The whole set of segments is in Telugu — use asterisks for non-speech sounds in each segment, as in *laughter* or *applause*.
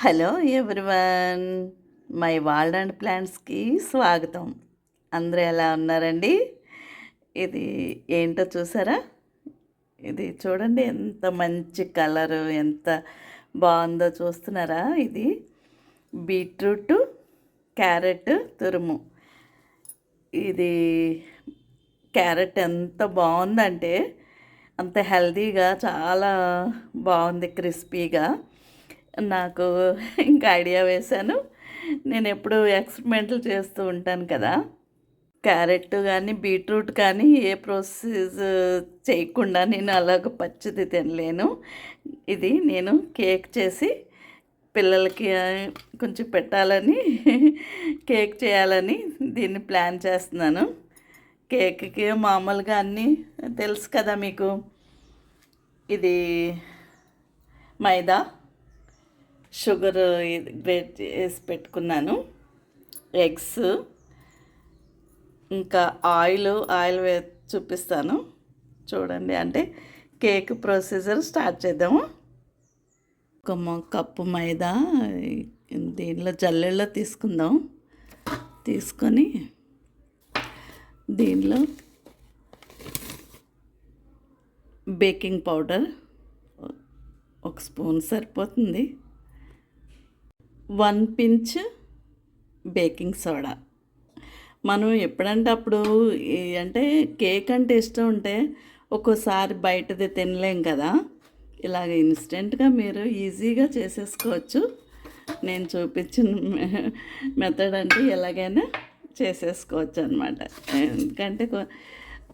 Hello everyone. My world and ప్లాంట్స్కి స్వాగతం. అందరూ ఎలా ఉన్నారండి? ఇది ఏంటో చూసారా? ఇది చూడండి ఎంత మంచి కలరు ఎంత బాగుందో చూస్తున్నారా? ఇది బీట్రూట్ క్యారెట్ తురుము. ఇది క్యారెట్ ఎంత బాగుందంటే అంత హెల్దీగా చాలా బాగుంది క్రిస్పీగా. నాకు ఇంకా ఐడియా వేశాను. నేను ఎప్పుడు ఎక్స్పెరిమెంట్లు చేస్తూ ఉంటాను కదా. క్యారెట్ కానీ బీట్రూట్ కానీ ఏ ప్రాసెస్ చేయకుండా నేను అలాగ పచ్చిది తినలేను. ఇది నేను కేక్ చేసి పిల్లలకి కొంచెం పెట్టాలని కేక్ చేయాలని దీన్ని ప్లాన్ చేస్తున్నాను. కేక్కి మామూలుగా అన్నీ తెలుసు కదా మీకు. ఇది మైదా. షుగర్ ఇది గ్రేట్ చేసి పెట్టుకున్నాను. ఎగ్స్ ఇంకా ఆయిల్ ఆయిల్ వే చూపిస్తాను. చూడండి అంటే కేక్ ప్రొసీజర్ స్టార్ట్ చేద్దాము. ఒక కప్పు మైదా దీనిలో జల్లెల్లో తీసుకుందాం. తీసుకొని దీనిలో బేకింగ్ పౌడర్ ఒక స్పూన్ సరిపోతుంది. One pinch baking soda. మనం ఎప్పుడంటే అప్పుడు అంటే కేక్ అంటే ఇష్టం ఉంటే ఒక్కోసారి బయటది తినలేం కదా. ఇలాగ ఇన్స్టెంట్గా మీరు ఈజీగా చేసేసుకోవచ్చు. నేను చూపించిన మెథడ్ అంటే ఎలాగైనా చేసేసుకోవచ్చు అనమాట ఎందుకంటే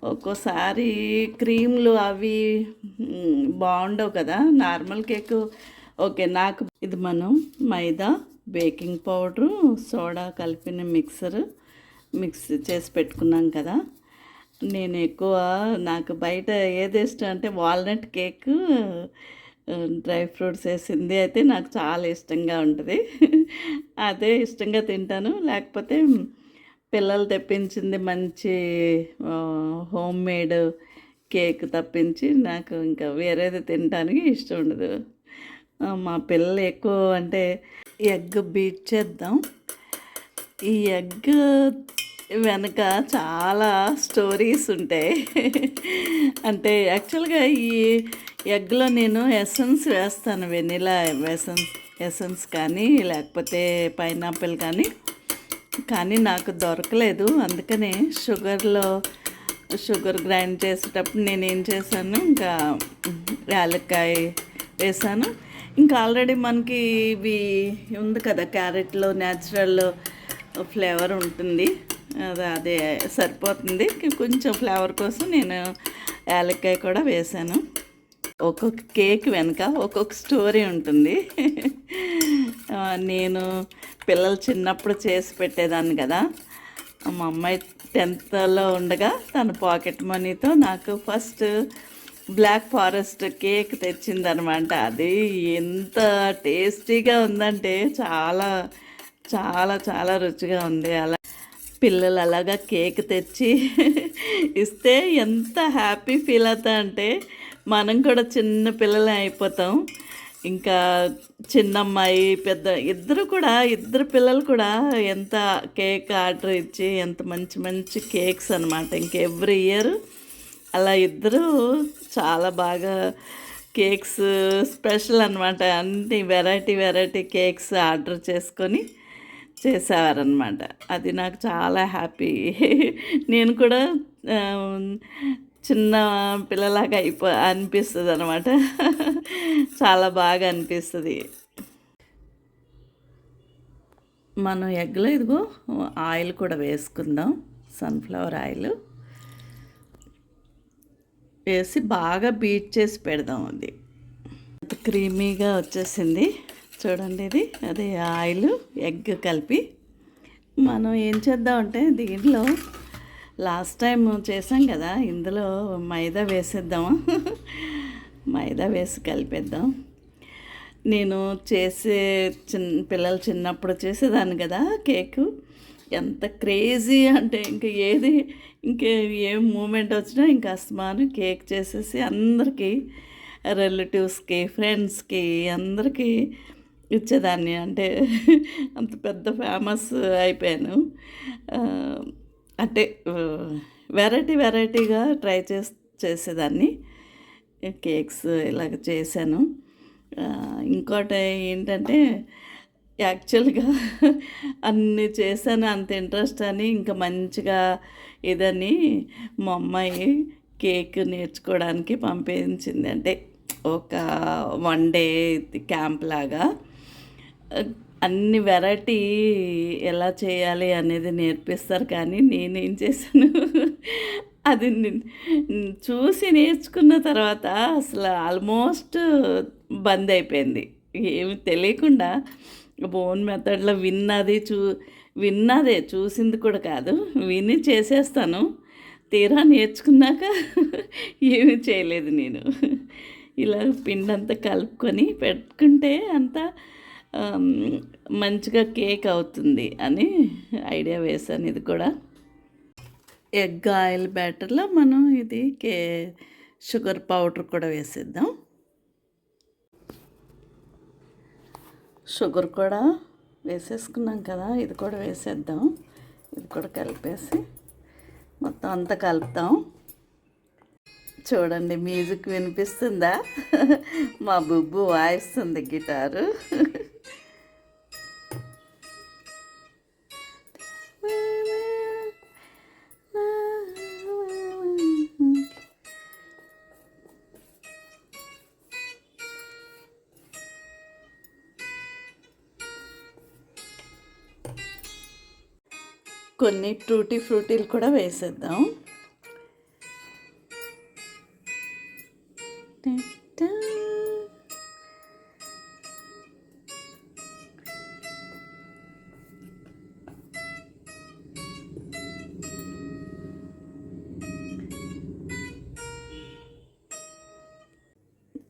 ఒక్కోసారి క్రీమ్లు అవి బాగుండవు కదా. నార్మల్ కేక్ ఓకే నాకు ఇది మనం మైదా బేకింగ్ పౌడరు సోడా కలిపిన మిక్సర్ మిక్స్ చేసి పెట్టుకున్నాం కదా. నేను ఎక్కువ నాకు బయట ఏది ఇష్టం అంటే వాల్నట్ కేక్ డ్రై ఫ్రూట్స్ వేసింది అయితే నాకు చాలా ఇష్టంగా ఉంటుంది. అదే ఇష్టంగా తింటాను. లేకపోతే పిల్లలు తెప్పించింది మంచి హోమ్ మేడ్ కేక్ తప్పించి నాకు ఇంకా వేరేది తినడానికి ఇష్టం ఉండదు. మా పిల్లలు ఎక్కువ అంటే ఎగ్ బీట్ చేద్దాం. ఈ ఎగ్ వెనక చాలా స్టోరీస్ ఉంటాయి. అంటే యాక్చువల్గా ఈ ఎగ్లో నేను ఎసెన్స్ వేస్తాను వెనిలా ఎసెన్స్ ఎసెన్స్ కానీ లేకపోతే పైనాపిల్ కానీ. కానీ నాకు దొరకలేదు. అందుకనే షుగర్లో షుగర్ గ్రైండ్ చేసేటప్పుడు నేను ఏం చేశాను ఇంకా యాలక్కాయ వేసాను. ఇంకా ఆల్రెడీ మనకి ఇవి ఉంది కదా క్యారెట్లో న్యాచురల్ ఫ్లేవర్ ఉంటుంది. అది అదే సరిపోతుంది. కొంచెం ఫ్లేవర్ కోసం నేను యాలక్కాయ కూడా వేసాను. ఒక్కొక్క కేక్ వెనక ఒక్కొక్క స్టోరీ ఉంటుంది. నేను పిల్లలు చిన్నప్పుడు చేసి పెట్టేదాన్ని కదా. మా అమ్మాయి టెన్త్లో ఉండగా తన పాకెట్ మనీతో నాకు ఫస్ట్ బ్లాక్ ఫారెస్ట్ కేక్ తెచ్చిందనమాట. అది ఎంత టేస్టీగా ఉందంటే చాలా చాలా చాలా రుచిగా ఉంది. అలా పిల్లలు అలాగా కేక్ తెచ్చి ఇస్తే ఎంత హ్యాపీ ఫీల్ అవుతా అంటే మనం కూడా చిన్న పిల్లలే అయిపోతాం. ఇంకా చిన్నమ్మాయి పెద్ద ఇద్దరు కూడా ఇద్దరు పిల్లలు కూడా ఎంత కేక్ ఆర్డర్ ఇచ్చి ఎంత మంచి మంచి కేక్స్ అనమాట ఇంక ఎవ్రీ ఇయర్ అలా ఇద్దరూ చాలా బాగా కేక్స్ స్పెషల్ అనమాట అన్ని వెరైటీ వెరైటీ కేక్స్ ఆర్డర్ చేసుకొని చేసేవారనమాట అది నాకు చాలా హ్యాపీ. నేను కూడా చిన్న పిల్లలాగా అయిపో అనిపిస్తుంది అనమాట చాలా బాగా అనిపిస్తుంది. మనం ఎగ్లో ఇదిగో ఆయిల్ కూడా వేసుకుందాం. Sunflower oil. వేసి బాగా బీట్ చేసి పెడదాం అది. క్రీమీగా వచ్చేసింది. చూడండి ఇది. అదే ఆయిల్ ఎగ్ కలిపి. మనం ఏం చేద్దామంటే దీంట్లో లాస్ట్ టైం చేసాం కదా ఇందులో మైదా వేసేద్దాం *laughs* మైదా వేసి కలిపేద్దాం. నేను చేసే చిన్న పిల్లలు చిన్నప్పుడు చేసేదాన్ని కదా కేకు. ఎంత క్రేజీ అంటే ఇంక ఏది ఇంకే ఏ మూమెంట్ వచ్చినా ఇంకా అస్మాను కేక్ చేసేసి అందరికీ రిలేటివ్స్కి ఫ్రెండ్స్కి అందరికీ ఇచ్చేదాన్ని. అంటే అంత పెద్ద ఫేమస్ అయిపోయాను. అంటే వెరైటీ వెరైటీగా ట్రై చే చేసేదాన్ని. కేక్స్ ఇలాగ చేశాను. ఇంకోటి ఏంటంటే యాక్చువల్గా అన్ని చేశాను అంత ఇంట్రెస్ట్ అని ఇంకా మంచిగా ఇదని మా అమ్మాయి కేక్ నేర్చుకోవడానికి పంపించింది. అంటే ఒక వన్ డే క్యాంప్ లాగా. అన్ని వెరైటీ ఎలా చేయాలి అనేది నేర్పిస్తారు కానీ నేనేం చేశాను? అది చూసి నేర్చుకున్న తర్వాత అసలు ఆల్మోస్ట్ బంద్ అయిపోయింది. ఏమి తెలియకుండా బోన్ మెథడ్లో విన్నది చూ విన్నదే చూసింది కూడా కాదు. విని చేసేస్తాను. తీరా నేర్చుకున్నాక ఏమీ చేయలేదు నేను. ఇలా పిండి అంతా కలుపుకొని పెట్టుకుంటే అంతా మంచిగా కేక్ అవుతుంది అని ఐడియా వేశాను ఇది కూడా. ఎగ్ ఆయిల్ బ్యాటర్లో మనం ఇది కే షుగర్ పౌడర్ కూడా వేసేద్దాం. షుగర్ కూడా వేసేసుకున్నాం కదా ఇది కూడా వేసేద్దాం. ఇది కూడా కలిపేసి మొత్తం అంతా కలుపుతాం. చూడండి మ్యూజిక్ వినిపిస్తుందా? మా బుబ్బు వాయిస్తుంది గిటారు. కొన్ని ట్రూటీ ఫ్రూటీలు కూడా వేసేద్దాం.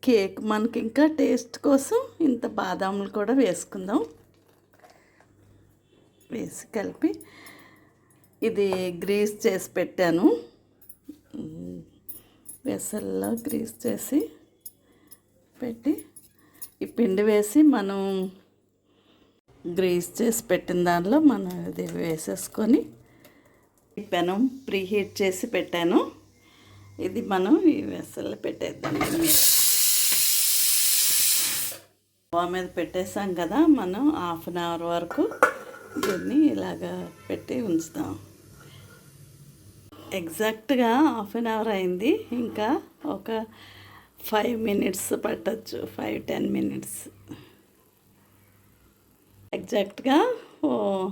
కేక్ మనకి ఇంకా టేస్ట్ కోసం ఇంత బాదాములు కూడా వేసుకుందాం. వేసి కలిపి ఇది గ్రీస్ చేసి పెట్టాను. వెసల్లో గ్రీస్ చేసి పెట్టి ఈ పిండి వేసి మనం గ్రీస్ చేసి పెట్టిన దానిలో మనం ఇది వేసేసుకొని ఈ పెనం ప్రీ హీట్ చేసి పెట్టాను. ఇది మనం ఈ వెసల్లో పెట్టేద్దాం. దీని మీద స్టవ్ మీద పెట్టేసాం కదా మనం హాఫ్ అన్ అవర్ వరకు దీన్ని ఇలాగా పెట్టి ఉంచుతాం. ఎగ్జాక్ట్గా హాఫ్ అన్ అవర్ అయింది. ఇంకా ఒక ఫైవ్ మినిట్స్ పట్టచ్చు. Five ten minutes. ఎగ్జాక్ట్గా ఓ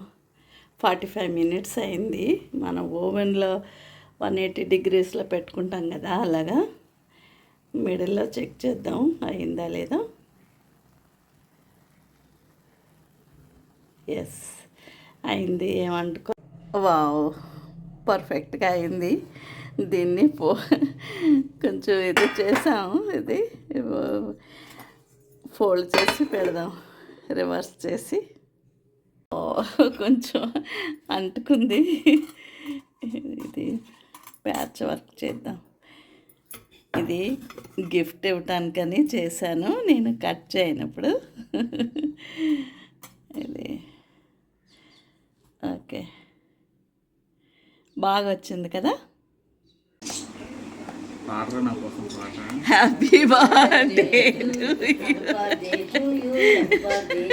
ఫార్టీ ఫైవ్ మినిట్స్ అయింది. మనం ఓవెన్లో వన్ ఎయిటీ డిగ్రీస్లో పెట్టుకుంటాం కదా అలాగా? మిడిల్లో చెక్ చేద్దాం. అయిందా లేదా? ఎస్ అయింది. ఏమంటుకో వావ్. పర్ఫెక్ట్గా అయింది. దీన్ని పో కొంచెం ఇది చేసాము. ఇది ఫోల్డ్ చేసి పెడదాం. రివర్స్ చేసి. ఓ, కొంచెం అంటుకుంది. ఇది ప్యాచ్ వర్క్ చేద్దాం. ఇది గిఫ్ట్ ఇవ్వటానికని చేశాను. నేను కట్ చేయనప్పుడు ఇది ఓకే బాగా వచ్చింది కదా happy birthday birthday to you, birthday